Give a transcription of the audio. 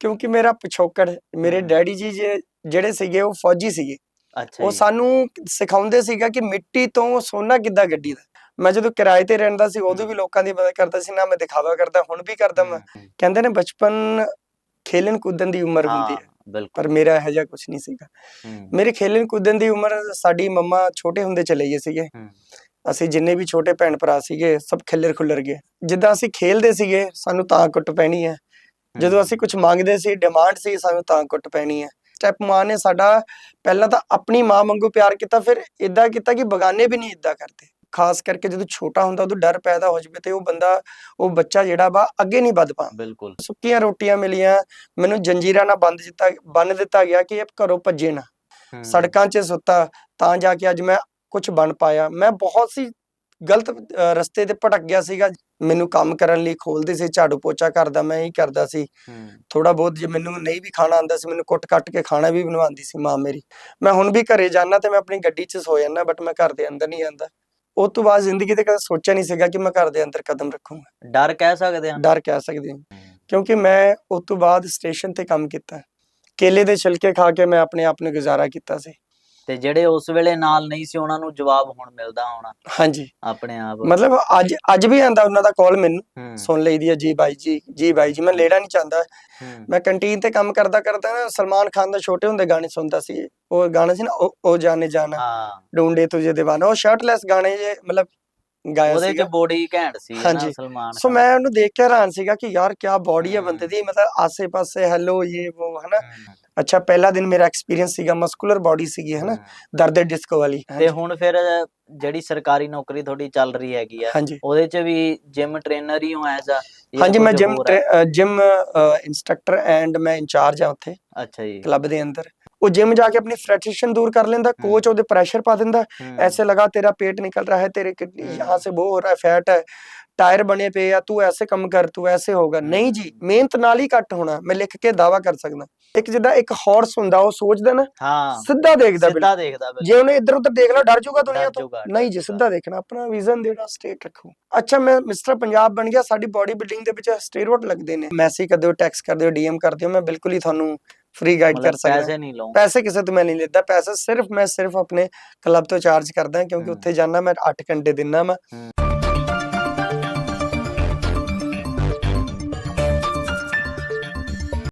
ਕਿਉਂਕਿ ਮੇਰਾ ਪਿਛੋਕੜ ਮੇਰੇ। ਡੈਡੀ ਜੀ ਜੇ- ਜਿਹੜੇ ਸੀਗੇ ਉਹ ਫੌਜੀ ਸੀਗੇ। ਅੱਛਾ ਉਹ ਜੀ। ਸਾਨੂੰ ਸਿਖਾਉਂਦੇ ਸੀਗਾ ਕਿ ਮਿੱਟੀ ਤੋਂ ਸੋਨਾ ਕਿੱਦਾਂ ਗੱਡੀ ਦਾ। ਮੈਂ ਜਦੋਂ ਕਿਰਾਏ ਤੇ ਰਹਿੰਦਾ ਸੀ ਉਦੋਂ ਵੀ ਲੋਕਾਂ ਦੀ ਮਦਦ ਕਰਦਾ ਸੀ ਨਾ ਮੈਂ ਦਿਖਾਵਾ ਕਰਦਾ ਹੁਣ ਵੀ ਕਰਦਾ ਮੈਂ। ਹਮ, ਕਹਿੰਦੇ ਨੇ ਬਚਪਨ ਖੇਲਣ ਕੁੱਦਣ ਦੀ ਉਮਰ ਹੁੰਦੀ ਹਾਂ। ਹੈ ਬਿਲਕੁਲ। ਪਰ ਮੇਰਾ ਇਹੋ ਜਿਹਾ ਕੁਝ ਨਹੀਂ ਸੀਗਾ। ਹਮ, ਮੇਰੇ ਖੇਲਣ ਕੁੱਦਣ ਦੀ ਉਮਰ ਸਾਡੀ ਮੰਮਾ ਛੋਟੇ ਹੁੰਦੇ ਚਲੇ ਗਏ ਸੀਗੇ। ਹਮ, ਅਸੀਂ ਜਿੰਨੇ ਵੀ ਛੋਟੇ ਭੈਣ ਭਰਾ ਸੀਗੇ ਸਭ ਖਿੱਲਰ ਖੁੱਲਰ ਗਏ। ਜਿੱਦਾਂ ਅਸੀਂ ਖੇਲਦੇ ਸੀਗੇ ਸਾਨੂੰ ਤਾਂ ਕੁੱਟ ਪੈਣੀ ਹੈ। ਜਦੋਂ ਅਸੀਂ ਕੁਝ ਮੰਗਦੇ ਸੀ ਡਿਮਾਂਡ ਸੀ ਸਾਨੂੰ ਤਾਂ ਕੁੱਟ ਪੈਣੀ ਹੈ। ਸਟੈਪ ਮਾਂ ਨੇ ਸਾਡਾ ਪਹਿਲਾਂ ਤਾਂ ਆਪਣੀ ਮਾਂ ਵਾਂਗੂ ਪਿਆਰ ਕੀਤਾ ਫਿਰ ਇਦਾਂ ਕੀਤਾ ਕਿ ਬਗਾਨੇ ਵੀ ਨਹੀਂ ਇਦਾਂ ਕਰਦੇ। ਖਾਸ ਕਰਕੇ ਜਦੋਂ ਛੋਟਾ ਹੁੰਦਾ ਉਦੋਂ ਡਰ ਪੈਦਾ ਹੋ ਜਾਵੇ ਤੇ ਉਹ ਬੰਦਾ ਉਹ ਬੱਚਾ ਜਿਹੜਾ ਵਾ ਅੱਗੇ ਨਹੀਂ ਵੱਧ ਪਾਉਂਦਾ। ਬਿਲਕੁਲ। ਸੁੱਕੀਆਂ ਰੋਟੀਆਂ ਮਿਲੀਆਂ ਮੈਨੂੰ ਜੰਜੀਰਾਂ ਨਾਲ ਬੰਦ ਦਿੱਤਾ ਬੰਨ ਦਿੱਤਾ ਗਿਆ ਕਿ ਇਹ ਘਰੋਂ ਭੱਜੇ ਨਾ। ਸੜਕਾਂ 'ਚ ਸੁੱਤਾ ਤਾਂ ਜਾ ਕੇ ਅੱਜ ਮੈਂ ਕੁਝ ਬਣ ਪਾਇਆ। ਮੈਂ ਬਹੁਤ ਸੀ ਗਲਤ ਰਸਤੇ ਤੇ ਭਟਕ ਗਿਆ ਸੀਗਾ। ਮੈਨੂੰ ਕੰਮ ਕਰਨ ਲਈ ਖੋਲਦੇ ਸੀ ਝਾੜੂ ਪੋਚਾ ਕਰਦਾ ਮੈਂ ਹੀ ਕਰਦਾ ਸੀ। ਥੋੜਾ ਬਹੁਤ ਜੇ ਮੈਨੂੰ ਨਹੀਂ ਵੀ ਖਾਣਾ ਆਂਦਾ ਸੀ ਮੈਨੂੰ ਕੁੱਟ ਕੱਟ ਕੇ ਖਾਣਾ ਵੀ ਬਣਵਾਉਂਦੀ ਸੀ ਮਾਂ ਮੇਰੀ। ਮੈਂ ਹੁਣ ਵੀ ਘਰੇ ਜਾਣਾ ਤੇ ਮੈਂ ਆਪਣੀ ਗੱਡੀ 'ਚ ਸੋ ਜਾਂਦਾ ਬਟ ਮੈਂ ਘਰ ਦੇ ਅੰਦਰ ਨਹੀਂ ਆਂਦਾ ਉਸ ਤੋਂ ਬਾਅਦ ਜ਼ਿੰਦਗੀ ਤੇ ਕਦੇ ਸੋਚਿਆ ਨਹੀਂ ਸੀਗਾ ਕਿ ਮੈਂ ਘਰ ਦੇ ਅੰਦਰ ਕਦਮ ਰੱਖੂੰਗਾ। ਡਰ ਕਹਿ ਸਕਦੇ ਹਾਂ ਡਰ ਕਹਿ ਸਕਦੇ ਹਾਂ। ਕਿਉਂਕਿ ਮੈਂ ਉਸ ਤੋਂ ਬਾਅਦ ਸਟੇਸ਼ਨ ਤੇ ਕੰਮ ਕੀਤਾ। ਕੇਲੇ ਦੇ ਛਿਲਕੇ ਖਾ ਕੇ ਮੈਂ ਆਪਣੇ ਆਪ ਨੂੰ ਗੁਜ਼ਾਰਾ ਕੀਤਾ ਸੀ। ਤੇ ਜਿਹੜੇ ਉਸ ਵੇਲੇ ਨਾਲ ਨਹੀਂ ਸੀ ਉਹਨਾਂ ਨੂੰ ਜਵਾਬ ਹੁਣ ਮਿਲਦਾ ਹੋਣਾ। ਹਾਂਜੀ। ਆਪਣੇ ਆਪ। ਮਤਲਬ ਅੱਜ ਅੱਜ ਵੀ ਆਂਦਾ ਉਹਨਾਂ ਦਾ ਕਾਲ ਮੈਨੂੰ ਸੁਣ ਲਈਦੀ ਹੈ ਜੀ ਬਾਈ ਜੀ ਜੀ ਬਾਈ ਜੀ ਮੈਂ ਲੈਣਾ ਨਹੀਂ ਚਾਹੁੰਦਾ ਮੈਂ ਕੰਟੀਨ ਤੇ ਕੰਮ ਕਰਦਾ ਕਰਦਾ ਨਾ ਸਲਮਾਨ ਖਾਨ ਦਾ ਛੋਟੇ ਹੁੰਦੇ ਗਾਣੇ ਸੁਣਦਾ ਸੀ। ਉਹ ਗਾਣਾ ਸੀ ਨਾ ਉਹ ਜਾਣੇ ਜਾਣਾ ਢੂੰਡੇ ਤੁਝੇ دیਵਾਨਾ ਉਹ ਸ਼ਰਟਲੈਸ ਗਾਣੇ ਜੇ ਮਤਲਬ ਗਾਇਆ ਉਹਦੇ ਚ ਬੋਡੀ ਘੈਂਟ ਸੀ ਨਾ। ਸਲਮਾਨ ਸੋ। ਮੈਂ ਉਹਨੂੰ ਦੇਖ ਕੇ ਹੈਰਾਨ ਸੀਗਾ ਕਿ ਯਾਰ ਕੀ ਬਾਡੀ ਹੈ। ਬੰਦੇ। ਦੀ ਮਤਲਬ ਆਸੇ-ਪਾਸੇ ਹੈਲੋ ਇਹ ਉਹ ਹਨਾ। ਅੱਛਾ ਪਹਿਲਾ ਦਿਨ ਮੇਰਾ ਐਕਸਪੀਰੀਅੰਸ ਸੀਗਾ ਮਸਕੂਲਰ ਬਾਡੀ ਸੀਗੀ ਹਨਾ? ਹਮ, ਦਰਦ ਡਿਸਕੋ ਵਾਲੀ। ਤੇ ਹੁਣ ਫਿਰ ਜਿਹੜੀ ਸਰਕਾਰੀ ਨੌਕਰੀ ਤੁਹਾਡੀ ਚੱਲ ਰਹੀ ਹੈਗੀ ਆ ਉਹਦੇ ਚ ਵੀ ਜਿਮ ਟ੍ਰੇਨਰ ਹੀ ਹੋ ਐਜ਼ ਆ? ਹਾਂਜੀ ਮੈਂ ਜਿਮ ਜਿਮ ਇੰਸਟ੍ਰਕਟਰ ਐਂਡ ਮੈਂ ਇੰਚਾਰਜ ਆ ਉੱਥੇ। ਅੱਛਾ ਜੀ। ਕਲੱਬ ਦੇ ਅੰਦਰ। ਉਹ ਜਿਮ ਜਾ ਕੇ ਆਪਣੀ फ्रस्ट्रेशन दूर कर लेता हम्म। कोच ਉਹਦੇ प्रेशर पा देता ਹਮ, ऐसे लगा तेरा पेट निकल रहा है तेरे किडनी हम्म। यहाँ से वो हो रहा है फैट है टायर बने पे या तू ऐसे कम कर तू ऐसे होगा ਨਹੀਂ ਜੀ ਮਿਹਨਤ ਨਾਲ ਹੀ ਘੱਟ ਹੋਣਾ ਮੈਂ ਲਿਖ ਕੇ ਦਾਵਾ ਕਰ ਸਕਦਾ ਇੱਕ ਜਿੱਦਾਂ ਇੱਕ ਹਾਰਸ ਹੁੰਦਾ ਉਹ ਸੋਚਦਾ ਨਾ ਹਾਂ ਸਿੱਧਾ ਦੇਖਦਾ ਬਿਲਕੁਲ ਸਿੱਧਾ ਦੇਖਦਾ ਜੇ ਉਹਨੇ ਇੱਧਰ ਉੱਧਰ ਦੇਖ ਲਿਆ ਡਰ ਜਾਊਗਾ ਦੁਨੀਆ ਡਰ ਤੋਂ ਜਾਊਗਾ, ਨਹੀਂ ਡਰ ਜੀ ਜਾਊਗਾ। ਸਿੱਧਾ ਦੇਖਣਾ ਆਪਣਾ ਵਿਜ਼ਨ ਦੇਣਾ ਸਟੇਟ ਰੱਖੋ ਅੱਛਾ ਮੈਂ ਮਿਸਟਰ ਪੰਜਾਬ ਬਣ ਗਿਆ ਸਾਡੀ ਬਾਡੀ ਬਿਲਡਿੰਗ ਦੇ ਵਿੱਚ ਸਟੇਰੋਇਡ ਲੱਗਦੇ ਨੇ ਮੈਸੇਜ ਕਰਦੇ ਹੋ ਟੈਕਸਟ ਕਰਦੇ ਹੋ ਡੀਐਮ ਕਰਦੇ ਹੋ ਮੈਂ ਬਿਲਕੁਲ ਹੀ ਤੁਹਾਨੂੰ ਫ੍ਰੀ ਗਾਈਡ ਕਰ ਸਕਦਾ ਪੈਸੇ ਨਹੀਂ ਲਵਾਂ ਪੈਸੇ ਕਿਸੇ ਤੋਂ ਮੈਂ ਨਹੀਂ ਲੈਂਦਾ ਪੈਸਾ ਸਿਰਫ ਮੈਂ ਸਿਰਫ ਆਪਣੇ ਕਲੱਬ ਤੋਂ ਚਾਰਜ ਕਰਦਾ ਕਿਉਂਕਿ। ਉੱਥੇ ਜਾਣਾ ਮੈਂ 8 ਘੰਟੇ ਦਿੰਨਾ ਮੈਂ।